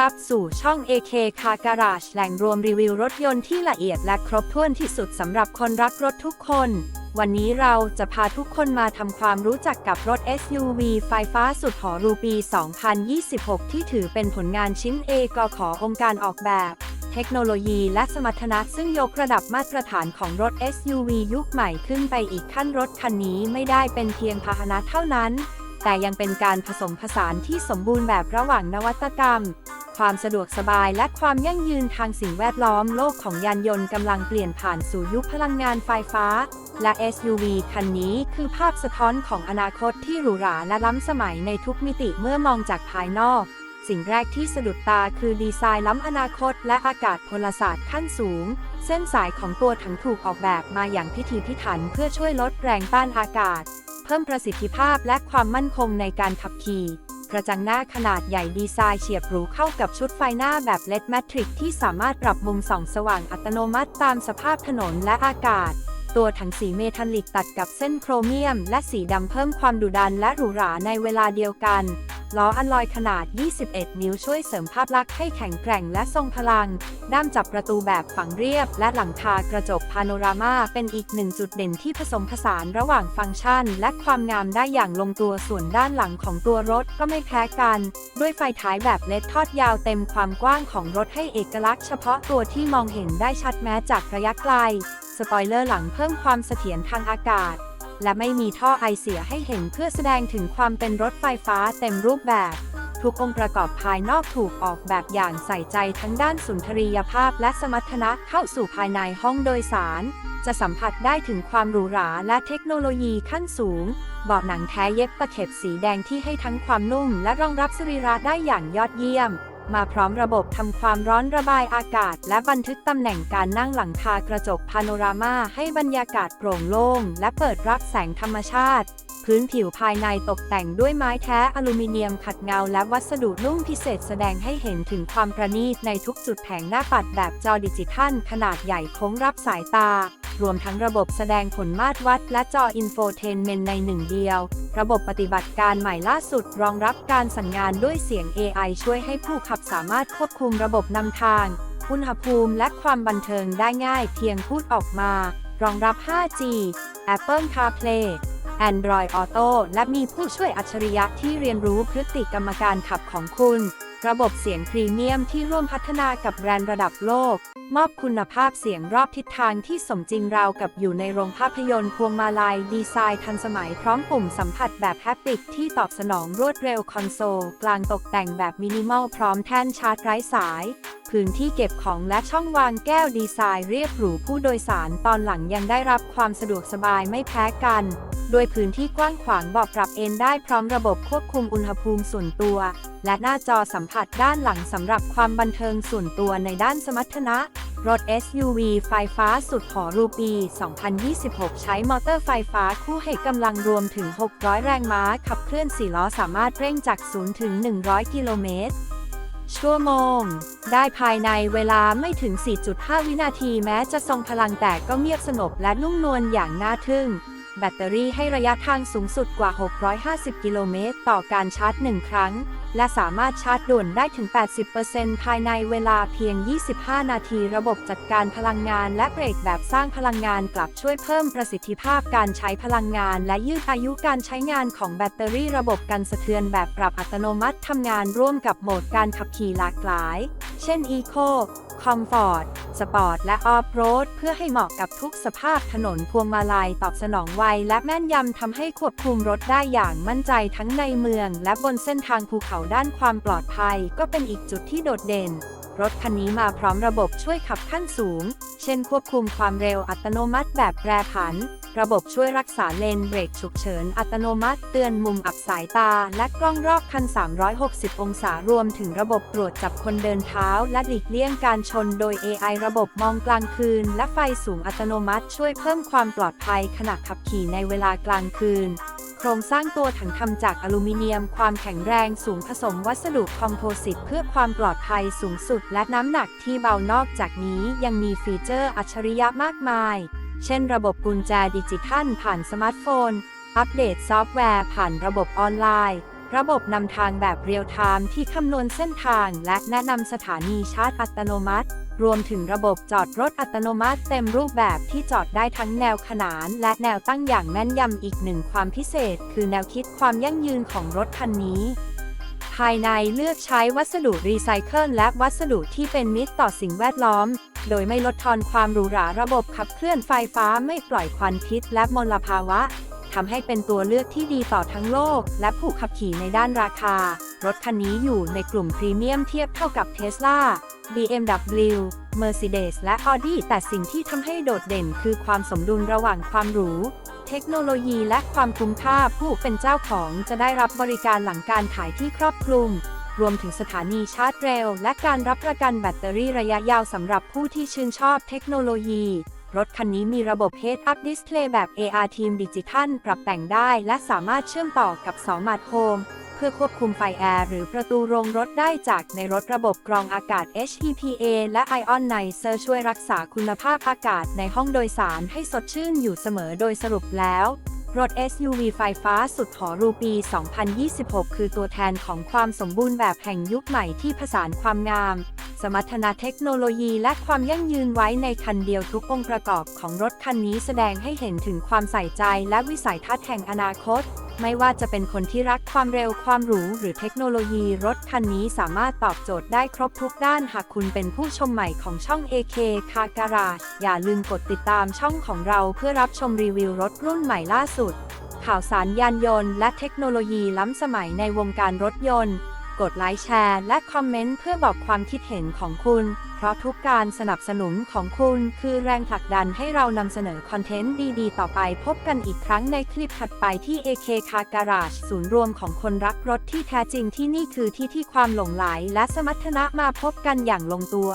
รับสู่ช่อง AK Car Garage แหล่งรวมรีวิวรถยนต์ที่ละเอียดและครบถ้วนที่สุดสำหรับคนรักรถทุกคน วันนี้เราจะพาทุกคนมาทำความรู้จักกับรถ SUV ไฟฟ้าสุดหอรูปี 2026 ที่ถือเป็นผลงานชิ้นเอกขอองค์การออกแบบ เทคโนโลยีและสมรรถนะซึ่งยกระดับมาตรฐานของรถ SUV ยุคใหม่ขึ้นไปอีกขั้นรถคันนี้ไม่ได้เป็นเพียงพาหนะเท่านั้นแต่ยังเป็นการผสมผสานที่สมบูรณ์แบบระหว่างนวัตกรรม ความสะดวกสบายและความยั่งยืนทางสิ่งแวดล้อมโลกของยานยนต์กำลังเปลี่ยนผ่านสู่ยุคพลังงานไฟฟ้า และ SUV คันนี้คือภาพสะท้อนของอนาคตที่หรูหราและล้ำสมัยในทุกมิติเมื่อมองจากภายนอก สิ่งแรกที่สะดุดตาคือดีไซน์ล้ำอนาคต และอากาศพลศาสตร์ขั้นสูง เส้นสายของตัวถังถูกออกแบบมาอย่างพิถีพิถันเพื่อช่วยลดแรงต้านอากาศ เพิ่มประสิทธิภาพและความมั่นคงในการขับขี่ กระจังหน้าขนาดใหญ่ดีไซน์เฉียบหรูเข้ากับชุดไฟหน้าแบบเลดแมทริกที่สามารถปรับมุมส่องสว่างอัตโนมัติตามสภาพถนนและอากาศ ตัวถังสีเมทัลลิกตัดกับเส้นโครเมียม และสีดำเพิ่มความดุดันและหรูหราในเวลาเดียวกัน ล้ออัลลอยขนาด 21 นิ้วช่วยเสริมภาพลักษณ์ให้แข็งแกร่งและทรงพลัง ด้ามจับประตูแบบฝังเรียบ และหลังคากระจกพาโนรามาเป็นอีกหนึ่งจุดเด่นที่ผสมผสานระหว่างฟังก์ชัน และความงามได้อย่างลงตัวส่วนด้านหลังของตัวรถก็ไม่แพ้กัน ด้วยไฟท้ายแบบเลดทอดยาวเต็มความกว้างของรถให้เอกลักษณ์เฉพาะตัวที่มองเห็นได้ชัดแม้จากระยะไกล สปอยเลอร์หลังเพิ่มความเสถียรทางอากาศ และไม่มีท่อไอเสียให้เห็นเพื่อแสดงถึงความเป็นรถไฟฟ้าเต็มรูปแบบ ทุกองค์ประกอบภายนอกถูกออกแบบอย่างใส่ใจทั้งด้านสุนทรียภาพและสมรรถนะเข้าสู่ภายในห้องโดยสาร จะสัมผัสได้ถึงความหรูหราและเทคโนโลยีขั้นสูงเบาะหนังแท้เย็บตะเข็บสีแดงที่ให้ทั้งความนุ่มและรองรับสรีระได้อย่างยอดเยี่ยม มาพร้อมระบบทำความร้อนระบายอากาศ และบันทึกตำแหน่งการนั่งหลังคากระจกพาโนรามาให้บรรยากาศโปร่งโล่ง และเปิดรับแสงธรรมชาติ พื้นผิวภายในตกแต่งด้วยไม้แท้อลูมิเนียมขัดเงาและวัสดุนุ่มพิเศษแสดงให้เห็นถึงความประณีตในทุกจุดแผงหน้าปัดแบบจอดิจิทัลขนาดใหญ่โค้งรับสายตา รวมทั้งระบบแสดงผลมาตรวัด และจออินโฟเทนเมนในหนึ่งเดียว ระบบปฏิบัติการใหม่ล่าสุดรองรับการสั่งงานด้วยเสียง AI ช่วยให้ผู้ขับสามารถควบคุมระบบนำทาง อุณหภูมิและความบันเทิงได้ง่ายเพียงพูดออกมา รองรับ 5G Apple CarPlay Android Auto และมีผู้ช่วยอัจฉริยะที่เรียนรู้พฤติกรรมการขับของคุณ ระบบเสียงพรีเมียมที่ร่วมพัฒนากับแบรนด์ระดับโลก มอบคุณภาพเสียงรอบทิศทางที่สมจริงราวกับอยู่ในโรงภาพยนตร์พวงมาลัยดีไซน์ทันสมัยพร้อมปุ่มสัมผัสแบบแฮปติกที่ตอบสนองรวดเร็วคอนโซล กลางตกแต่งแบบมินิมอลพร้อมแท่นชาร์จไร้สาย พื้นที่เก็บของและช่องวางแก้วดีไซน์เรียบหรูผู้โดยสารตอนหลังยังได้รับความสะดวกสบายไม่แพ้กัน โดยพื้นที่กว้างขวางเบาะปรับเอนได้พร้อมระบบควบคุมอุณหภูมิส่วนตัว และหน้าจอสัมผัสด้านหลังสำหรับความบันเทิงส่วนตัวในด้านสมรรถนะ รถ SUV ไฟฟ้าสุดหรูปี 2026 ใช้มอเตอร์ไฟฟ้าคู่ให้กำลังรวมถึง 600 แรงม้า ขับเคลื่อน 4 ล้อสามารถเร่งจาก 0 ถึง 100 กิโลเมตรชั่วโมง ได้ภายในเวลาไม่ถึง 4.5 วินาทีแม้จะทรงพลังแต่ก็เงียบสงบและนุ่มนวลอย่างน่าทึ่ง แบตเตอรี่ให้ระยะทางสูงสุดกว่า 650 กิโลเมตร ต่อการชาร์จ 1 ครั้ง และสามารถชาร์จด่วนได้ถึง 80%ภายในเวลาเพียง 25 นาที ระบบจัดการพลังงานและเบรกแบบสร้างพลังงานกลับช่วยเพิ่มประสิทธิภาพการใช้พลังงาน และยืดอายุการใช้งานของแบตเตอรี่ระบบกันสะเทือนแบบปรับอัตโนมัติทำงานร่วมกับโหมดการขับขี่หลากหลาย เช่น Eco คอมฟอร์ต สปอร์ต และออฟโรด เพื่อให้เหมาะกับทุกสภาพถนนพวงมาลัยตอบสนองไว และแม่นยำทำให้ควบคุมรถได้อย่างมั่นใจทั้งในเมือง และบนเส้นทางภูเขาด้านความปลอดภัย ก็เป็นอีกจุดที่โดดเด่นรถคันนี้มาพร้อมระบบช่วยขับขั้นสูง เช่นควบคุมความเร็วอัตโนมัติแบบแปรผัน ระบบช่วยรักษาเลนเบรกฉุกเฉินอัตโนมัติ เตือนมุมอับสายตา และกล้องรอบคัน 360 องศารวมถึงระบบตรวจจับคนเดินเท้า และหลีกเลี่ยงการชนโดย AI ระบบมองกลางคืน และไฟสูงอัตโนมัติ ช่วยเพิ่มความปลอดภัยขณะขับขี่ในเวลากลางคืนโครงสร้างตัวถังทำจากอลูมิเนียม ความแข็งแรงสูงผสมวัสดุคอมโพสิตเพื่อความปลอดภัยสูงสุด และน้ำหนักที่เบานอกจากนี้ยังมีฟีเจอร์อัจฉริยะมากมาย เช่นระบบกุญแจดิจิทัลผ่านสมาร์ทโฟน อัปเดตซอฟต์แวร์ผ่านระบบออนไลน์ ระบบนำทางแบบเรียลไทม์ที่คำนวณเส้นทาง และแนะนำสถานีชาร์จอัตโนมัติ รวมถึงระบบจอดรถอัตโนมัติเต็มรูปแบบที่จอดได้ทั้งแนวขนาน และแนวตั้งอย่างแม่นยำอีกหนึ่งความพิเศษ คือแนวคิดความยั่งยืนของรถคันนี้ ภายในเลือกใช้วัสดุรีไซเคิลและวัสดุที่เป็นมิตรต่อสิ่งแวดล้อม โดยไม่ลดทอนความหรูหราระบบขับเคลื่อนไฟฟ้าไม่ปล่อยควันพิษและมลภาวะทำให้เป็นตัวเลือกที่ดีต่อทั้งโลก และผู้ขับขี่ในด้านราคา รถคันนี้อยู่ในกลุ่มพรีเมียมเทียบเท่ากับ Tesla BMW Mercedes และ Audi แต่สิ่งที่ทำให้โดดเด่นคือความสมดุลระหว่างความหรู เทคโนโลยีและความคุ้มค่าผู้เป็นเจ้าของจะได้รับบริการหลังการขายที่ครอบคลุม รวมถึงสถานีชาร์จเร็ว และการรับประกันแบตเตอรี่ระยะยาวสำหรับผู้ที่ชื่นชอบเทคโนโลยี รถคันนี้มีระบบ Head-Up Display แบบ AR Team Digital ปรับแต่งได้ และสามารถเชื่อมต่อกับ2 Smart Home พื่อควบคุมไฟแอร์หรือประตูโรงรถได้จากในรถระบบกรองอากาศ HEPA และ Ionizer ช่วยรักษาคุณภาพอากาศในห้องโดยสารให้สดชื่นอยู่เสมอโดยสรุปแล้วรถ SUV ไฟฟ้าสุดหรูปี 2026 คือตัวแทนของความสมบูรณ์แบบแห่งยุคใหม่ที่ผสานความงาม สมรรถนะเทคโนโลยีและความยั่งยืนไว้ในคันเดียวทุกองค์ประกอบของรถคันนี้แสดงให้เห็นถึงความใส่ใจและวิสัยทัศน์แห่งอนาคต ไม่ว่าจะเป็นคนที่รักความเร็วความหรู หรือเทคโนโลยีรถคันนี้สามารถตอบโจทย์ได้ครบทุกด้านหากคุณเป็นผู้ชมใหม่ของช่อง AK Car Garage อย่าลืมกดติดตามช่องของเราเพื่อรับชมรีวิวรถรุ่นใหม่ล่าสุด ข่าวสารยานยนต์ และเทคโนโลยีล้ำสมัยในวงการรถยนต์ กดไลค์แชร์และคอมเมนต์เพื่อบอกความคิดเห็นของคุณ เพราะทุกการสนับสนุนของคุณคือแรงผลักดันให้เรานำเสนอคอนเทนต์ดีๆ ต่อไปพบกันอีกครั้งในคลิปถัดไปที่ AK Car Garage ศูนย์รวมของคนรักรถที่แท้จริงที่นี่คือที่ที่ความหลงไหลและสมรรถนะมาพบกันอย่างลงตัว